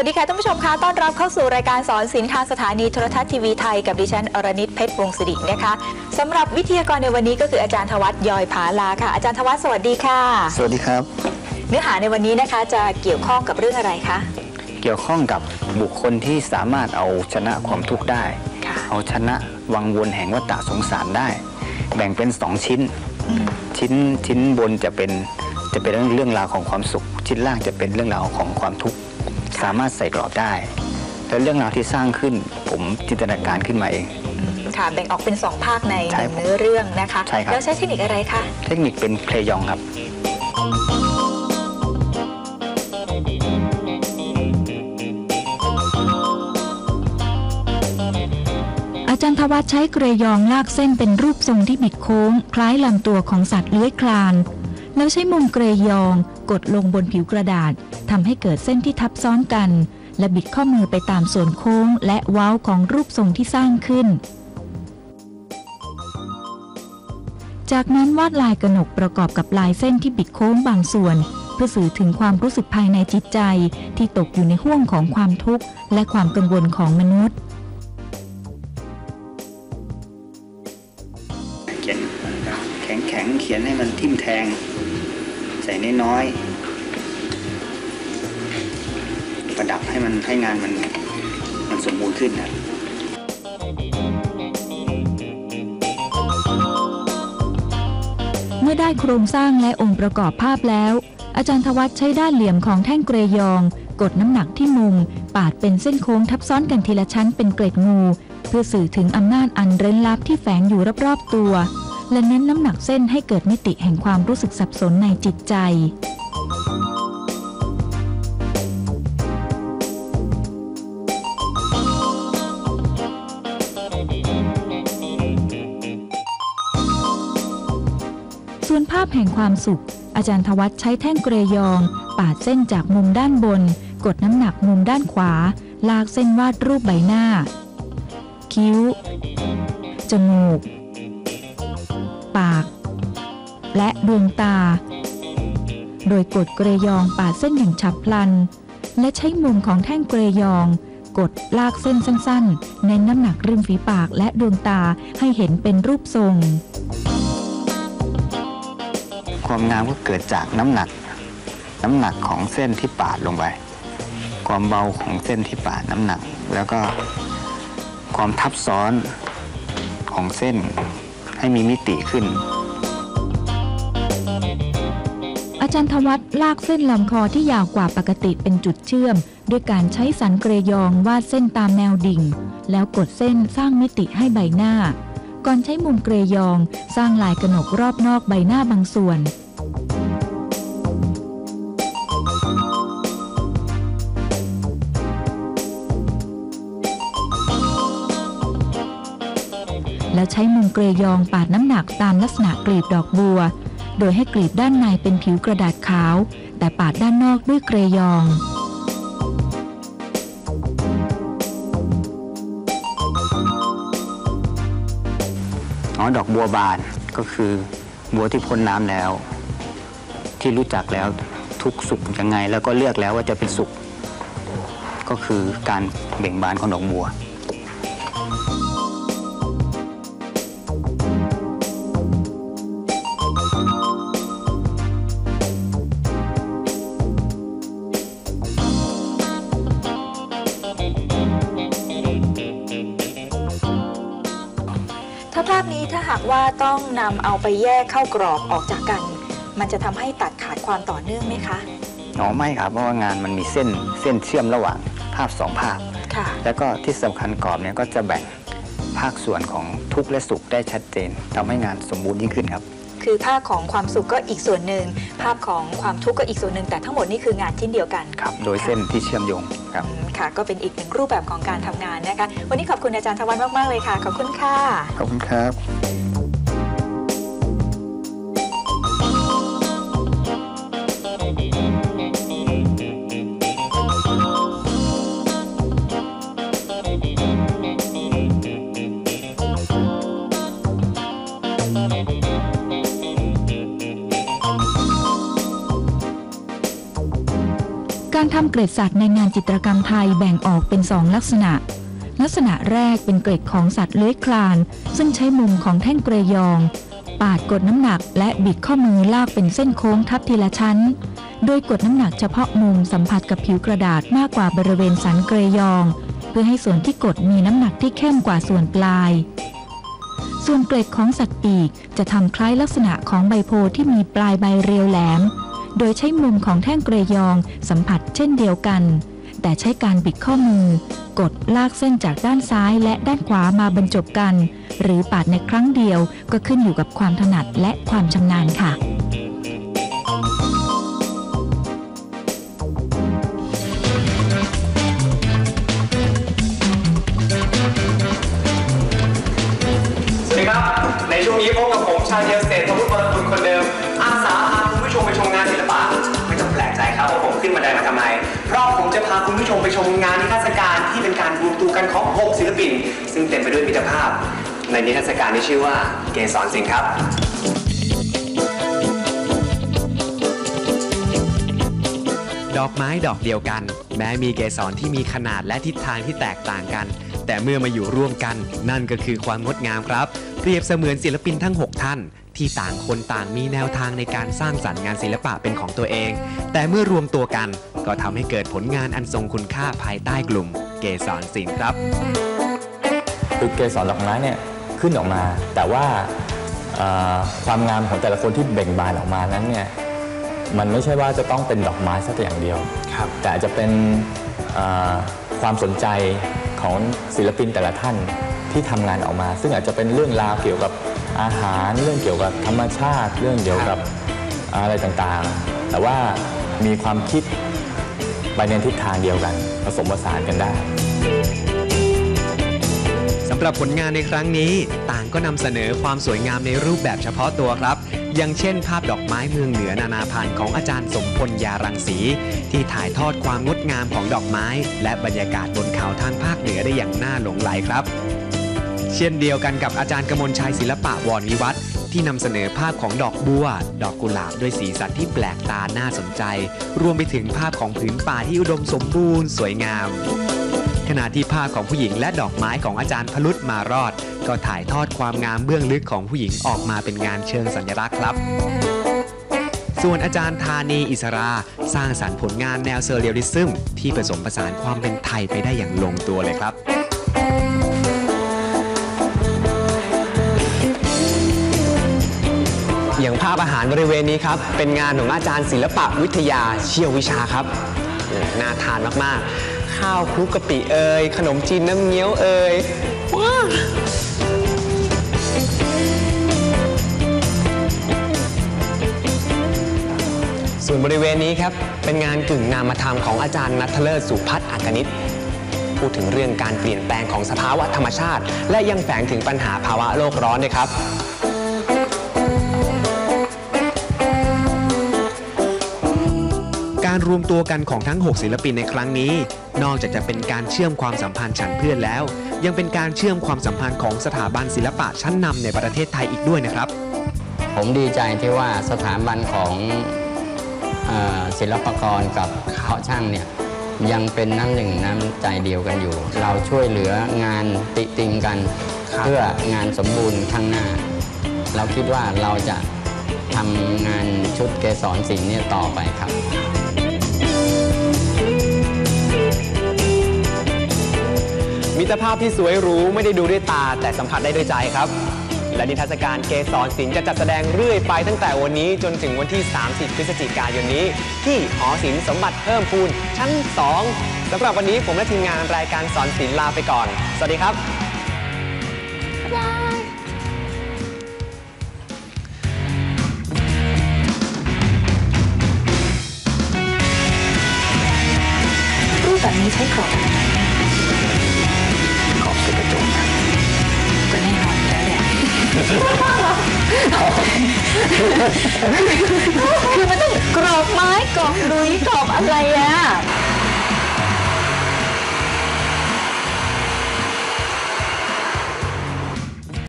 วัสดีค่ะท่านผู้ชมคะต้อนรับเข้าสู่รายการสอนศิลป์ทางสถานีโทรทัศน์ทีวีไทยกับดิฉันอรณิตเพชรวงศิรินะคะสำหรับวิทยากรในวันนี้ก็คืออาจารย์ธวัฒน์ยอยผาลาค่ะอาจารย์ธวัฒน์สวัสดีค่ะ สวัสดีครับ เนื้อหาในวันนี้นะคะจะเกี่ยวข้องกับเรื่องอะไรคะเกี่ยวข้องกับบุคคลที่สามารถเอาชนะความทุกข์ได้ค่ะเอาชนะวังวนแห่งวัฏฏะสงสารได้ แบ่งเป็นสองชิ้น ชิ้นชิ้นบนจะเป็นจะเป็นเรื่องเรื่องราวของความสุข ชิ้นล่างจะเป็นเรื่องราวของความทุกข์ สามารถใส่กรอบได้ แล้วเรื่องราวที่สร้างขึ้นผมจินตนาการขึ้นมาเองค่ะแบ่งออกเป็น 2 ภาคในใช่หนึ่งเนื้อเรื่องนะคะใช่ครับแล้วใช้เทคนิคอะไรคะเทคนิคเป็นเพลยองครับอาจารย์ทวัฒน์ใช้เกรยองลากเส้นเป็นรูปทรงที่บิดโค้ง คล้ายลำตัวของสัตว์เลื้อยคลาน แล้วใช้มุมเกรยอง กดลงบนผิวกระดาษทำให้เกิดเส้นที่ทับซ้อนกัน และบิดข้อมือไปตามส่วนโค้งและเว้าของรูปทรงที่สร้างขึ้น จากนั้นวาดลายกระหนกประกอบกับลายเส้นที่บิดโค้งบางส่วน เพื่อสื่อถึงความรู้สึกภายในจิตใจ ที่ตกอยู่ในห่วงของความทุกข์ และความกังวลของมนุษย์เขียนแข็งแข็งๆเขียนให้มันทิ่มแทง ส่น้อยๆประดับให้มันให้งานมันมันสมบูรณ์ขึ้นนะเมื่อได้โครงสร้างและองค์ประกอบภาพแล้ว อาจารย์ทวัฒน์ใช้ด้านเหลี่ยมของแท่งเกรยอง กดน้ำหนักที่มุม ปาดเป็นเส้นโค้งทับซ้อนกันทีละชั้นเป็นเกล็ดงู เพื่อสื่อถึงอำนาจอันเร้นลับที่แฝงอยู่รอบๆตัว และเน้นน้ำหนักเส้นให้เกิดมิติแห่งความรู้สึกสับสนในจิตใจ ส่วนภาพแห่งความสุข อาจารย์ทวัฒน์ใช้แท่งเกรยอง ปาดเส้นจากมุมด้านบน กดน้ำหนักมุมด้านขวา ลากเส้นวาดรูปใบหน้า คิ้ว จมูก และดวงตา โดยกดเกรยองปาดเส้นอย่างฉับพลัน และใช้มุมของแท่งเกรยอง กดลากเส้นสั้นๆเน้นน้ำหนักริมฝีปากและดวงตาให้เห็นเป็นรูปทรง ความงามก็เกิดจากน้ำหนัก น้ำหนักของเส้นที่ปาดลงไป ความเบาของเส้นที่ปาดน้ำหนัก แล้วก็ความทับซ้อนของเส้นให้มีมิติขึ้น อาจารย์ทวัฒน์ลากเส้นลำคอที่ยาวกว่าปกติเป็นจุดเชื่อม ด้วยการใช้สันเกรยองวาดเส้นตามแนวดิ่ง แล้วกดเส้นสร้างมิติให้ใบหน้า ก่อนใช้มุมเกรยอง สร้างลายกระหนกรอบนอกใบหน้าบางส่วนแล้วใช้มุมเกรยองปาดน้ำหนักตามลักษณะกลีบดอกบัว โดยให้กลีบด้านในเป็นผิวกระดาษขาว แต่ปาดด้านนอกด้วยเกรยองอ๋อดอกบัวบานก็คือบัวที่พ้นน้ำแล้ว ที่รู้จักแล้วทุกสุขยังไง แล้วก็เลือกแล้วว่าจะเป็นสุขก็คือการเบ่งบานของดอกบัว หากว่าต้องนำเอาไปแยกเข้ากรอบออกจากกัน มันจะทำให้ตัดขาดความต่อเนื่องไหมคะอ๋อไม่ครับเพราะว่างานมันมีเส้นเส้นเชื่อมระหว่างภาพสองภาพ ค่ะ แล้วก็ที่สำคัญกรอบเนี่ยก็จะแบ่งภาคส่วนของทุกข์และสุขได้ชัดเจนทำให้งานสมบูรณ์ยิ่งขึ้นครับ คือภาพของความสุขก็อีกส่วนหนึ่ง ภาพของความทุกข์ก็อีกส่วนหนึ่ง แต่ทั้งหมดนี่คืองานชิ้นเดียวกันครับโดยเส้นที่เชื่อมโยงครับอืมค่ะ ก็เป็นอีกหนึ่งรูปแบบของการทำงานนะคะ วันนี้ขอบคุณอาจารย์ทวันมาก ๆ เลยค่ะ ขอบคุณค่ะ ขอบคุณครับ การทำเกร็ดสัตว์ในงานจิตรกรรมไทยแบ่งออกเป็นสองลักษณะ ลักษณะแรกเป็นเกร็ดของสัตว์เลื้อยคลาน ซึ่งใช้มุมของแท่งเกรยอง ปาดกดน้ำหนักและบิดข้อมือลากเป็นเส้นโค้งทับทีละชั้น โดยกดน้ำหนักเฉพาะมุมสัมผัสกับผิวกระดาษมากกว่าบริเวณสันเกรยอง เพื่อให้ส่วนที่กดมีน้ำหนักที่เข้มกว่าส่วนปลาย ส่วนเกล็ดของสัตว์ปีกจะทำคล้ายลักษณะของใบโพธิ์ที่มีปลายใบเรียวแหลม โดยใช้มุมของแท่งเกรยองสัมผัสเช่นเดียวกัน แต่ใช้การบิดข้อมือ กดลากเส้นจากด้านซ้ายและด้านขวามาบรรจบกัน หรือปาดในครั้งเดียวก็ขึ้นอยู่กับความถนัดและความชำนาญค่ะสวัสดีครับในช่วงนี้พบกับผมชาเดียเตทพพุทธบรคุ จะพาคุณผู้ชมไปชมงานนิทรรศการที่เป็นการรวมตัวกันของ6ศิลปิน ซึ่งเต็มไปด้วยมิตรภาพ ในนิทรรศการที่ชื่อว่าเกสรสิงห์ครับ ดอกไม้ดอกเดียวกัน แม้มีเกสรที่มีขนาดและทิศทางที่แตกต่างกัน แต่เมื่อมาอยู่ร่วมกัน นั่นก็คือความงดงามครับ เปรียบเสมือนศิลปินทั้ง 6 ท่าน ที่ต่างคนต่างมีแนวทางในการสร้างสรรค์งานศิลปะเป็นของตัวเอง แต่เมื่อรวมตัวกันก็ทำให้เกิดผลงานอันทรงคุณค่าภายใต้กลุ่ม เกสรศิลป์ครับคือเกสรดอกไม้เนี่ยขึ้นออกมา แต่ว่าเอ่อความงามของแต่ละคนที่เบ่งบานออกมานั้นเนี่ยมันไม่ใช่ว่าจะต้องเป็นดอกไม้สักอย่างเดียวครับแต่อาจจะเป็นเอ่อความสนใจของศิลปินแต่ละท่านที่ทำงานออกมา ซึ่งอาจจะเป็นเรื่องราวเกี่ยวกับ อาหารเรื่องเกี่ยวกับธรรมชาติ เรื่องเกี่ยวกับอะไรต่างๆ แต่ว่ามีความคิดไปในทิศทางเดียวกัน ผสมผสานกันได้สำหรับผลงานในครั้งนี้ ต่างก็นำเสนอความสวยงามในรูปแบบเฉพาะตัวครับ อย่างเช่น ภาพดอกไม้เมืองเหนือนานาพันธุ์ของอาจารย์สมพลยารังสี ที่ถ่ายทอดความงดงามของดอกไม้ และบรรยากาศบนเขาทางภาคเหนือได้อย่างน่าหลงไหลครับ เช่นเดียวกันกับอาจารย์กมลชัยศิลปะวรวิวัฒน์ที่นำเสนอภาพของดอกบัว ดอกกุหลาบด้วยสีสันที่แปลกตาน่าสนใจ รวมไปถึงภาพของผืนป่าที่อุดมสมบูรณ์สวยงาม ขณะที่ภาพของผู้หญิงและดอกไม้ของอาจารย์พลุตมารอด ก็ถ่ายทอดความงามเบื้องลึกของผู้หญิงออกมาเป็นงานเชิงสัญลักษณ์ครับส่วนอาจารย์ธานีอิสราสร้างสรรค์ผลงานแนวเซอร์เรียลลิซึมที่ผสมผสานความเป็นไทยไปได้อย่างลงตัวเลยครับ อย่างภาพอาหารบริเวณนี้ครับ เป็นงานของอาจารย์ศิลปะวิทยาเชี่ยววิชาครับน่าทานมากๆ ข้าวคลุกกะปิเอ่ยขนมจีนน้ำเงี้ยวเอ่ยว้าส่วนบริเวณนี้ครับ เป็นงานกึ่งนามธรรมของอาจารย์นัทเลิศสุพัฒน์อากนิตพูดถึงเรื่องการเปลี่ยนแปลงของสภาวะธรรมชาติ และยังแฝงถึงปัญหาภาวะโลกร้อนด้วยครับ การรวมตัวกันของทั้ง 6 ศิลปินในครั้งนี้ นอกจากจะเป็นการเชื่อมความสัมพันธ์ฉันเพื่อนแล้ว ยังเป็นการเชื่อมความสัมพันธ์ของสถาบันศิลปะชั้นนำในประเทศไทยอีกด้วยนะครับ ผมดีใจที่ว่าสถาบันของเออศิลปากรกับเพาะช่างเนี่ยยังเป็นน้ำหนึ่งน้ำใจเดียวกันอยู่ เราช่วยเหลืองานติติงกันเพื่องานสมบูรณ์ข้างหน้า เราคิดว่าเราจะทำงานชุดเกสรศิลป์เนี่ยต่อไปครับ ตรภาพที่สวยหรูไม่ได้ดูด้วยตาแต่สัมผัสได้ด้วยใจครับ และนิทรรศการเกสรศิลป์จะจัดแสดงเรื่อยไปตั้งแต่วันนี้จนถึงวันที่ 30 พฤศจิกายนนี้ ที่หอศิลป์สมบัติเพิ่มพูนชั้น 2สำหรับวันนี้ผมและทีมงานรายการสอนศิลป์ลาไปก่อน สวัสดีครับ รูปแบบนี้ใช้กรอบอะไรขอบ คือมันต้องกรอบไม้กรอบลุยกรอบอะไรอะ